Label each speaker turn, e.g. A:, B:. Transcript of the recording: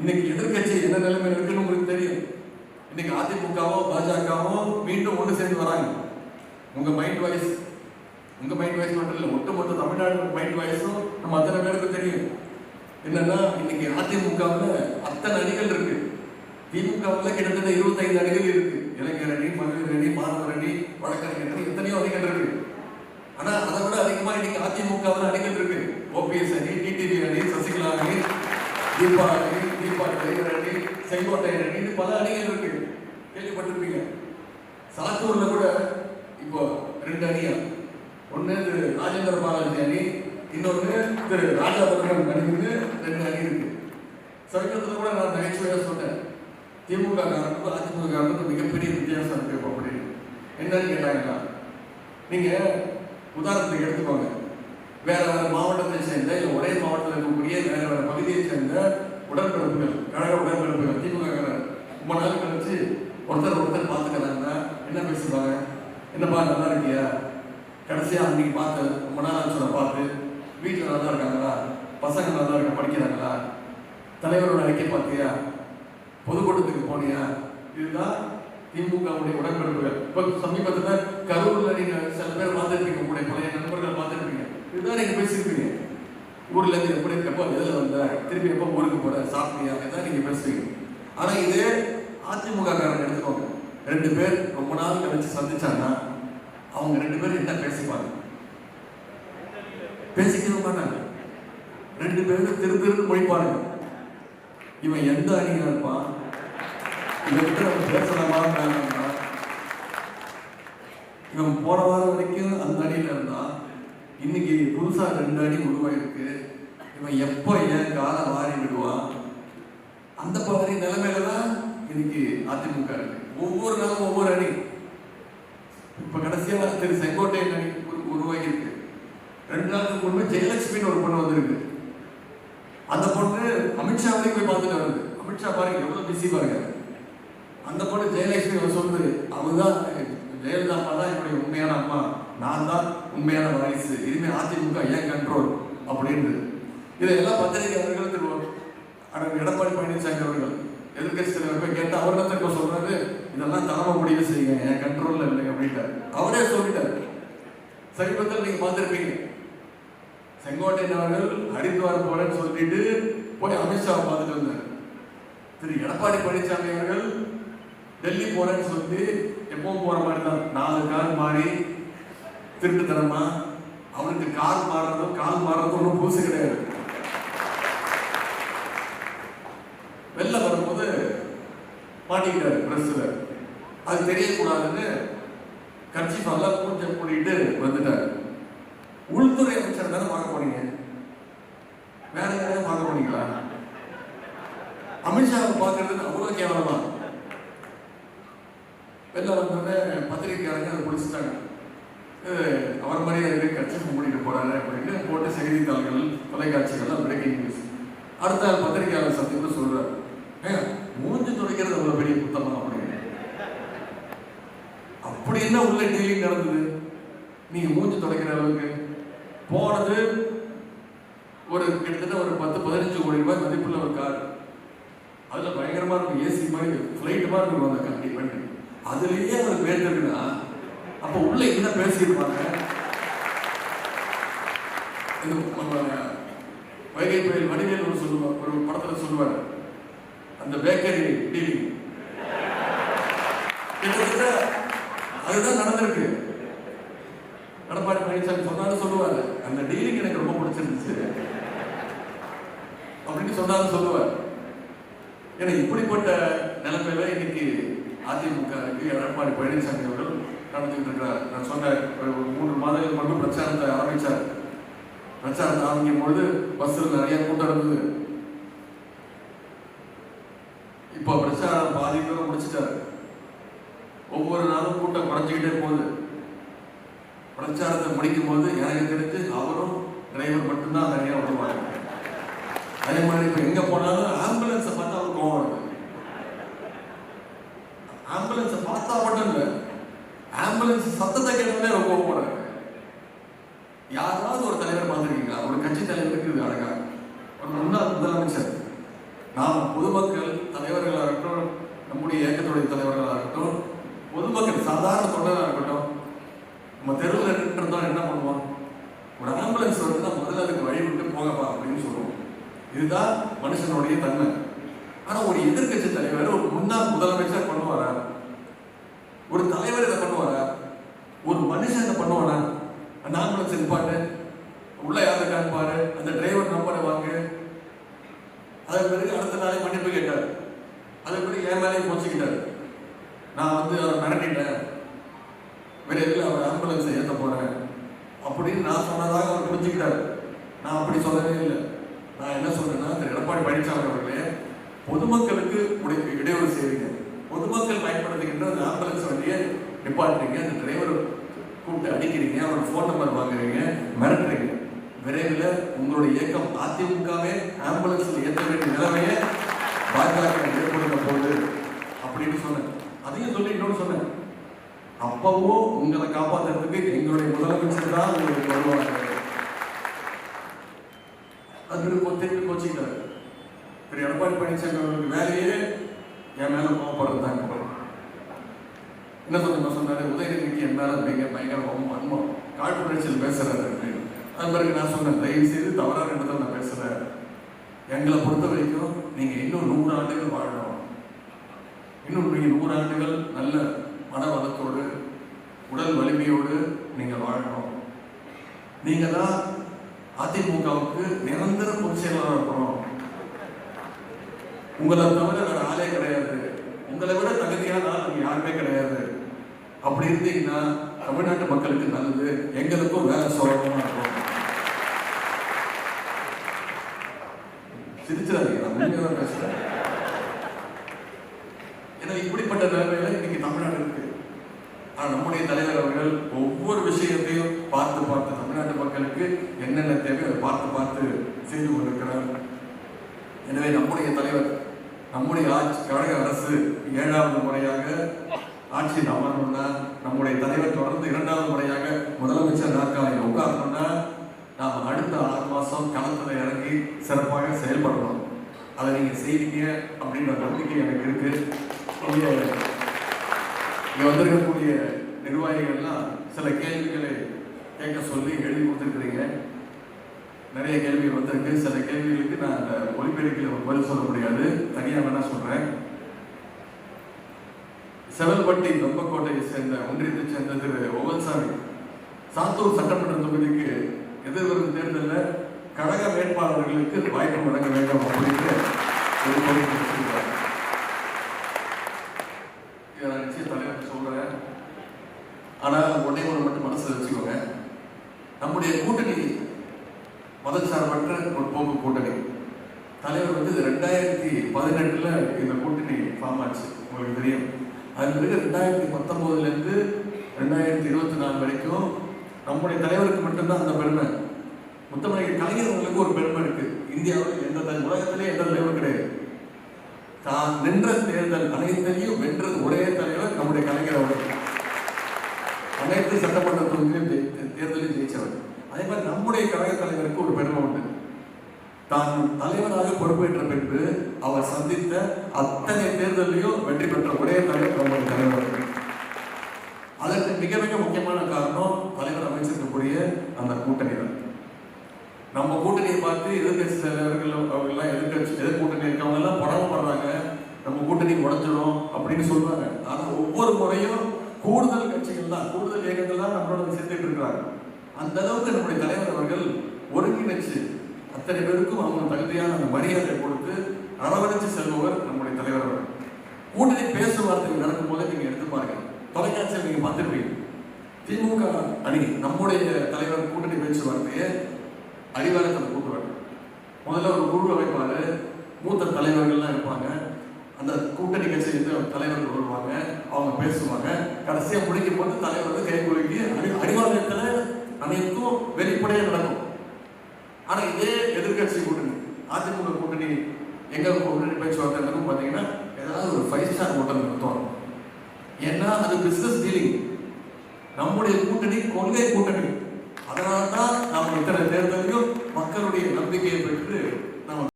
A: இன்னைக்கு எதிர்க்கட்சி என்ன நிலைமையில் இருக்குன்னு உங்களுக்கு தெரியும். இன்னைக்கு அதிமுகவோ பாஜகவோ மீண்டும் ஒன்று சேர்ந்து வராங்க. உங்க மைண்ட் வாய்ஸ் உங்க மைண்ட் வாய்ஸ் மட்டும் இல்லை ஒட்டுமொத்த தமிழ்நாடு மைண்ட் வாய்ஸும் நம்ம அத்தனை பேருக்கு தெரியும். என்னன்னா இன்னைக்கு அதிமுகவில் அத்தனை அணிகள் இருக்கு. திமுகவில் கிட்டத்தட்ட இருபத்தைந்து அணிகள் இருக்கு. இளைஞர் அணி மகளிர் அணி மாணவர் அணி வழக்கறிஞர் அணி எத்தனையோ அணிகள் இருக்கு. ஆனா அதை விட அதிகமா இன்னைக்கு அதிமுகவில் அணிகள் இருக்கு. ஓபிஎஸ் அணி டிடிவி அணி சசிகலா அணி தீபா அணி தீபா அணி செங்கோட்டையர் அணி இது பல அணிகள் இருக்கு கேள்விப்பட்டிருப்பீங்க. சாத்தூர்ல கூட இப்போ ரெண்டு அணியா. ஒன்று திரு ராஜேந்திர பாலாஜி அணி இன்னொன்று திரு ராஜாபுரம் அணின்னு ரெண்டு அணி இருக்கு. சமீபத்தில் கூட நான் நகைச்சுவையாக சொன்னேன் திமுக காரணத்துக்கும் அதிமுக காரணத்துக்கும் மிகப்பெரிய வித்தியாசம் இருக்கு அப்படின்னு என்னன்னு கேட்டாங்கன்னா நீங்க உதாரணத்துக்கு எடுத்துக்கோங்க. வேற வேற மாவட்டத்தை சேர்ந்த இல்லை ஒரே மாவட்டத்தில் இருக்கக்கூடிய வேற வேற பகுதியை சேர்ந்த உடற்பிறப்புகள் கழக உடற்பிறப்புகள் திமுக ரொம்ப நாள் கழிச்சு ஒருத்தர் ஒருத்தர் பார்த்துக்கிறாங்கன்னா என்ன பேசுவாங்க என்னப்பா நல்லா இருக்கியா? கடைசியாக அன்னைக்கு பார்த்து ரொம்ப நாள் ஆச்சு பார்த்து வீட்டில் நல்லா இருக்காங்களா? பசங்க நல்லா இருக்க படிக்கிறாங்களா? தலைவரோட அறிக்கை பார்த்தியா? பொதுக்கூட்டத்துக்கு போனியா? இதுதான் திமுகவுடைய உடன்பிறப்புகள். இப்போ சமீபத்தில் கரூரில் நீங்கள் சில பேர் பார்த்துருப்பீங்க உங்களுடைய பழைய நண்பர்கள் பார்த்துருப்பீங்க. இதுதான் நீங்கள் பேசியிருப்பீங்க. ஊர்ல இருந்து எப்படி எப்போ எதில் வந்த திருப்பி எப்போ ஊருக்கு போற சாப்பிட்டியா? தான் நீங்க பேசுவீங்க ஆனா இதே அதிமுக காரங்க எடுத்துக்கோங்க. ரெண்டு பேர் ரொம்ப நாள் கழிச்சு சந்திச்சாங்கன்னா அவங்க ரெண்டு பேரும் என்ன பேசிப்பாங்க? பேசிக்கவே மாட்டாங்க. ரெண்டு பேரும் திரு திரு மொழிப்பாருங்க இவன் எந்த அணியா இருப்பான்? இவன் பேசலாமா இவன் போன வாரம் வரைக்கும் அந்த அணியில இருந்தான். இன்னைக்கு புதுசாக ரெண்டு அடி உருவாயிருக்கு. இவன் எப்போ ஏன் காலை மாறி விடுவான்? அந்த மாதிரி நிலைமையில தான் இன்னைக்கு அதிமுக இருக்கு. ஒவ்வொரு நாளும் ஒவ்வொரு அணி. இப்ப கடைசியா திரு செங்கோட்டையன் அணி உருவாகியிருக்கு. ரெண்டு நாளுக்கு முன்பு ஜெயலட்சுமின்னு ஒரு பொண்ணு வந்திருக்கு. அந்த பொண்ணு அமித்ஷா வரைக்கும் போய் பார்த்துட்டு வருது அமித்ஷா பாருங்க எவ்வளோ பிஸி பாருங்க. அந்த பொண்ணு ஜெயலட்சுமி அவர் சொல்லுது அவர்தான் ஜெயலலிதா அம்மா தான் என்னுடைய உண்மையான அம்மா. நான் தான் உண்மையான வாரிசு இனிமேல் அதிமுக ஏன் கண்ட்ரோல் அப்படின்னு இதையெல்லாம் பத்திரிகையாளர்கள் திரு அண்ணன் எடப்பாடி பழனிசாமி அவர்கள் எதிர்கட்சி தலைவர் போய் கேட்டு அவர் தான் சொல்றாரு இதெல்லாம் தலைமை முடிவு செய்யுங்க. என் கண்ட்ரோல்ல இல்லை அப்படின்ட்டார். அவரே சொல்லிட்டார். சமீபத்தில் நீங்க பார்த்துருப்பீங்க. செங்கோட்டையன் அவர்கள் ஹரித்வார் போறேன்னு சொல்லிட்டு போய் அமித்ஷா பார்த்துட்டு வந்தார். திரு எடப்பாடி பழனிசாமி அவர்கள் டெல்லி போறேன்னு சொல்லி எப்பவும் போற மாதிரி தான். நாலு கார் மாறி திருட்டுத்தனமா? அவனுக்கு கால் மாறுறதும் கால் மாறுறதும் ஒன்றும் புதுசு கிடையாது. வெளில வரும்போது மாட்டிக்கிட்டாரு பிரஸ்ல. அது தெரியக்கூடாதுன்னு கட்சி நல்லா பூஜை கூட்டிட்டு வந்துட்டாரு. உள்துறை அமைச்சர் தானே பார்க்க போனீங்க வேற யாரையும் பார்க்க போனீங்களா அமித்ஷாவை பார்க்கறது அவ்வளோ கேவலமா? வெளில வந்தோடனே பத்திரிகைக்காரங்க அதை பிடிச்சிட்டாங்க. அவர் மாதிரியே இருக்கு கட்சி மூடிட்டு போறாரு அப்படின்னு போட்டு செய்தித்தாள்கள் தொலைக்காட்சிகள்லாம் பிரேக்கிங் நியூஸ் அடுத்த நாள் பத்திரிகையாளர் சந்திப்பு சொல்றாரு. ஏங்க மூஞ்சி துடைக்கிறது அவ்வளவு பெரிய புத்தகம் அப்படின்னு. அப்படி என்ன உள்ள டீலிங் நடந்தது? நீங்க மூஞ்சி துடைக்கிற அளவுக்கு. போனது ஒரு கிட்டத்தட்ட ஒரு பத்து பதினஞ்சு கோடி ரூபாய் மதிப்புள்ள ஒரு கார் அதுல பயங்கரமா இருக்கும் ஏசி மாதிரி ஃபிளைட் மாதிரி இருக்கும் அந்த கம்பெனி பண்ணி அதுலயே அவர் பேர்த்திருக்குன்னா அப்ப உள்ள என்ன பேசியிருப்பாங்க இந்த நம்ம வைகை புயல் வடிவேல் ஒரு சொல்லுவார் ஒரு படத்துல சொல்லுவார். அந்த பேக்கரி டீலிங் கிட்டத்தட்ட அதுதான் நடந்திருக்கு. எடப்பாடி பழனிசாமி சொன்னாலும் சொல்லுவார். அந்த டீலிங் எனக்கு ரொம்ப பிடிச்சிருந்துச்சு. அப்படின்னு சொன்னாலும் சொல்லுவார். ஏன்னா இப்படிப்பட்ட நிலைமையில இன்னைக்கு அதிமுக எடப்பாடி பழனிசாமி அவர்கள் நடந்துகிட்டு இருக்கிறார் நான் சொன்னேன் ஒரு மூன்று மாதங்கள் மட்டும் பிரச்சாரத்தை ஆரம்பிச்சார். பிரச்சாரத்தை ஆரம்பிக்கும் பொழுது பஸ்ஸில் நிறைய கூட்டம் இருந்தது. இப்போ பிரச்சாரம் பாதி தூரம் முடிச்சிட்டாரு. ஒவ்வொரு நாளும் கூட்டம் குறைஞ்சிக்கிட்டே போகுது. பிரச்சாரத்தை முடிக்கும் போது எனக்கு தெரிஞ்சு அவரும் டிரைவர் மட்டும்தான் நிறைய வருவாங்க அதே மாதிரி இப்போ எங்க போனாலும் ஆம்புலன்ஸை பார்த்தா அவர் கோவம் வருது. ஆம்புலன்ஸை பார்த்தா மட்டும் ஆம்புலன்ஸ் சத்தத்தை கேட்டாலே ரொம்ப கோவப்படுறாரு யாராவது ஒரு தலைவர் பார்த்துருக்கீங்களா? ஒரு கட்சி தலைவருக்கு இது அழகா. ஒரு முன்னாள் முதலமைச்சர். நாம் பொதுமக்கள் தலைவர்களாக இருக்கட்டும் நம்முடைய இயக்கத்துடைய தலைவர்களாக இருக்கட்டும் பொதுமக்கள் சாதாரண தொண்டராக இருக்கட்டும் நம்ம தெருவில் நின்றுருந்தோம் என்ன பண்ணுவோம்? ஒரு ஆம்புலன்ஸ் வருதுன்னா முதல்ல அதுக்கு வழி விட்டு போகப்பா அப்படின்னு சொல்லுவோம். இதுதான் மனுஷனுடைய தன்மை. ஆனா ஒரு எதிர்க்கட்சி தலைவர் ஒரு முன்னாள் முதலமைச்சர் பண்ணுவாரா? ஒரு தலைவர் இதை மனுஷன் என்ன பண்ணுவானா அந்த ஆம்புலன்ஸ் இருப்பாரு உள்ள யாரை காண்பாரு அந்த டிரைவர் நம்பரை வாங்கு. அதன் பிறகு அடுத்த நாளே மன்னிப்பு கேட்டார். அதன் பிறகு என் மேலேயும் போச்சுக்கிட்டார் நான் வந்து அவரை மிரட்டிட்டேன். விரைவில் அவர் ஆம்புலன்ஸை ஏற்ற போறேன். அப்படின்னு நான் சொன்னதாக அவர் புரிஞ்சுக்கிட்டார். நான் அப்படி சொல்லவே இல்லை. நான் என்ன சொல்றேன்னா திரு. எடப்பாடி பழனிசாமி அவர்களே பொதுமக்களுக்கு உடைய இடையூறு செய்வீங்க பொதுமக்கள் பயன்படுத்துகின்ற அந்த ஆம்புலன்ஸ் வண்டியை நிப்பாட்டுறீங்க. அந்த டிரைவர் கூப்பிட்டு அடிக்கிறீங்க அவரோட ஃபோன் நம்பர் வாங்குறீங்க மிரட்டுறீங்க. விரைவில் உங்களுடைய இயக்கம் அதிமுகவே ஆம்புலன்ஸில் ஏற்ற வேண்டிய நிலைமையை பாஜக ஏற்படுத்த போகுது அப்படின்னு சொன்னேன். அதையும் சொல்லி இன்னொன்று சொன்னேன். அப்பவும் உங்களை காப்பாற்றுறதுக்கு எங்களுடைய முதலமைச்சர் தான் உங்களுக்கு வருவாங்க அது திருப்பி கோச்சிக்கிட்டாரு திரு எடப்பாடி பழனிசாமி அவர்களுக்கு வேலையே என் மேலே கோவப்படுறதாங்க தான் என்ன சொன்ன சொன்னாரு? உதயநிதிக்கு என் மேல மிக பயங்கர கோபம் காட்டு புரட்சியில் பேசுறாரு அப்படின்னு. அது பிறகு நான் சொன்னேன் தயவு செய்து தவறான இடத்துல நான் பேசுறேன். எங்களை பொறுத்த வரைக்கும் நீங்க இன்னும் நூறு ஆண்டுகள் வாழணும். இன்னும் நீங்க நூறு ஆண்டுகள் நல்ல மனவளத்தோடு உடல் வலிமையோடு நீங்க வாழணும். நீங்க தான் அதிமுகவுக்கு நிரந்தர பொதுச் செயலாளர் இருக்கணும். உங்களை தவிர வேற ஆளே கிடையாது. உங்களை விட தகுதியான ஆள் யாருமே கிடையாது. அப்படி இருந்தீங்கன்னா தமிழ்நாட்டு மக்களுக்கு நல்லது எங்களுக்கும் வேலை சுலபமா இருக்கும். சிரிச்சிடாதீங்க நான் பேசுறேன். ஏன்னா இப்படிப்பட்ட நிலைமையில இன்னைக்கு தமிழ்நாடு இருக்கு. ஆனா நம்முடைய தலைவர் அவர்கள் ஒவ்வொரு விஷயத்தையும் பார்த்து பார்த்து தமிழ்நாட்டு மக்களுக்கு என்னென்ன தேவை அதை பார்த்து பார்த்து செய்து கொண்டிருக்கிறார். எனவே நம்முடைய தலைவர் நம்முடைய ஆட்சி கழக அரசு ஏழாவது முறையாக ஆட்சியில் அமரணும்னா நம்முடைய தலைவர் தொடர்ந்து இரண்டாவது முறையாக முதலமைச்சர் நாற்காலியில் உட்காரணும்னா நாம் அடுத்த ஆறு மாதம் களத்தில் இறங்கி சிறப்பாக செயல்படணும். அதை நீங்கள் செய்வீங்க அப்படின்ற நம்பிக்கை எனக்கு இருக்கு. இங்கே வந்திருக்கக்கூடிய நிர்வாகிகள்லாம் சில கேள்விகளை கேட்க சொல்லி எழுதி கொடுத்துருக்குறீங்க. நிறைய கேள்விகள் வந்திருக்கு. சில கேள்விகளுக்கு நான் அந்த ஒலிபெருக்கில் பதில் சொல்ல முடியாது. தனியாக வேணால் சொல்கிறேன் செவல்பட்டி தொம்பக்கோட்டையை சேர்ந்த ஒன்றியத்தைச் சேர்ந்த திரு ஓவன்சாமி சாத்தூர் சட்டமன்ற தொகுதிக்கு எதிர்வரும் தேர்தலில் கழக வேட்பாளர்களுக்கு வாய்ப்பு வழங்க வேண்டும் அப்படின்னு ஒரு கோரிக்கை வச்சிருக்காரு. இதை நான் நிச்சயம் தலைவருக்கு சொல்றேன். ஒன்று மட்டும் மனசில் வச்சுக்கோங்க. நம்முடைய கூட்டணி மதச்சார்பற்ற போக்கு கூட்டணி. தலைவர் வந்து ரெண்டாயிரத்தி பதினெட்டில் இந்த கூட்டணி ஃபார்ம் ஆச்சு. உங்களுக்கு தெரியும். அதன் பிறகு ரெண்டாயிரத்தி பத்தொம்போதுலேருந்து ரெண்டாயிரத்தி இருபத்தி நாலு வரைக்கும் நம்முடைய தலைவருக்கு மட்டும்தான் அந்த பெருமை. முத்தமிழக கலைஞர்களுக்கு ஒரு பெருமை இருக்கு. இந்தியாவில் எந்த தலை- உலகத்திலே எந்த தலைவர் கிடையாது. தான் நின்ற தேர்தல் அனைத்தையும் வென்றது ஒரே தலைவர் நம்முடைய கலைஞர் அவர்கள். அனைத்து சட்டமன்ற தொகுதியிலும் தேர்தலையும் ஜெயிச்சவர். அதே மாதிரி நம்முடைய கழக தலைவருக்கு ஒரு பெருமை உண்டு. தான் தலைவராக பொறுப்பேற்ற பின்பு அவர் சந்தித்த அத்தனை தேர்தலையும் வெற்றி பெற்ற ஒரே தலைவர் நம்முடைய தலைவர். அதற்கு மிக மிக முக்கியமான காரணம் தலைவர் அமைச்சிருக்கக்கூடிய அந்த கூட்டணி தான். நம்ம கூட்டணியை பார்த்து எதிர்கட்சி தலைவர்கள் அவங்கெல்லாம் எதிர்கட்சி எதிர் கூட்டணி இருக்கவங்க எல்லாம் படப்படுறாங்க நம்ம கூட்டணி உடைஞ்சிடும் அப்படின்னு சொல்றாங்க. ஆனால் ஒவ்வொரு முறையும் கூடுதல் கட்சிகள் தான் கூடுதல் இயக்கங்கள் தான் நம்மளோட சேர்த்துட்டு இருக்கிறாங்க. அந்த அளவுக்கு நம்முடைய தலைவர் அவர்கள் ஒருங்கிணைச்சு அத்தனை பேருக்கும் அவங்க தகுதியான அந்த மரியாதை கொடுத்து அரவணைச்சு செல்பவர் நம்முடைய தலைவர் அவர்கள். கூட்டணி பேசும் நடக்கும் போதே நீங்க எடுத்து பாருங்க. தொலைக்காட்சியில் நீங்க பார்த்துருப்பீங்க. திமுக அணி நம்முடைய தலைவர் கூட்டணி பேச்சுவார்த்தையை அடிவாரத்தில் கூட்டுவார் முதல்ல ஒரு குழு அமைப்பாரு. மூத்த தலைவர்கள்லாம் இருப்பாங்க. அந்த கூட்டணி கட்சியிலிருந்து தலைவர்கள் வருவாங்க. அவங்க பேசுவாங்க. கடைசியாக முடிக்கும் போது தலைவர் வந்து கை குலுக்கி அடி அடிவாரத்தில் அனைத்தும் வெளிப்படையாக நடக்கும். ஆனால் இதே எதிர்க்கட்சி கூட்டணி அதிமுக கூட்டணி எங்கே கூட்டணி பேச்சுவார்த்தை நடக்கும் பார்த்தீங்கன்னா ஏதாவது ஒரு ஃபைவ் ஸ்டார் ஹோட்டல் நடத்துவாங்க ஏன்னா அது பிஸ்னஸ் டீலிங் நம்முடைய கூட்டணி கொள்கை கூட்டணி. அதனால தான் நாம் இத்தனை தேர்தலையும் மக்களுடைய நம்பிக்கையை பெற்று